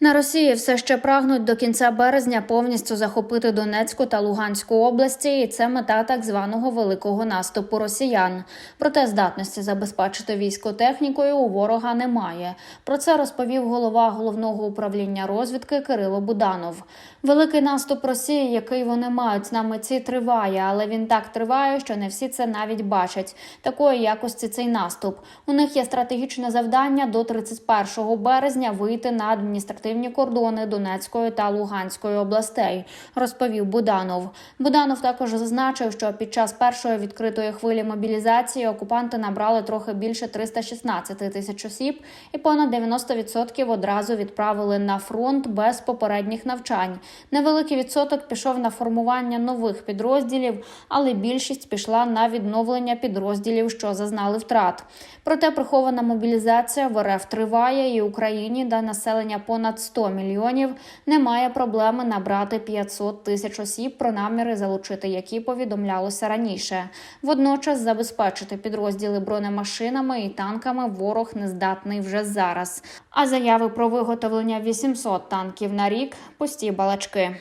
На Росії все ще прагнуть до кінця березня повністю захопити Донецьку та Луганську області, і це мета так званого великого наступу росіян. Проте здатності забезпечити військо технікою у ворога немає. Про це розповів голова головного управління розвідки Кирило Буданов. Великий наступ Росії, який вони мають на меті, триває, але він так триває, що не всі це навіть бачать. Такої якості цей наступ. У них є стратегічне завдання до 31 березня вийти на адміністративні кордони Донецької та Луганської областей, розповів Буданов. Буданов також зазначив, що під час першої відкритої хвилі мобілізації окупанти набрали трохи більше 316 тисяч осіб, і понад 90% одразу відправили на фронт без попередніх навчань. Невеликий відсоток пішов на формування нових підрозділів, але більшість пішла на відновлення підрозділів, що зазнали втрат. Проте прихована мобілізація в РФ триває, і Україні, де населення понад 100 мільйонів, немає проблеми набрати 500 тисяч осіб, про наміри залучити які повідомлялося раніше. Водночас забезпечити підрозділи бронемашинами і танками ворог не здатний вже зараз. А заяви про виготовлення 800 танків на рік пусті балачки.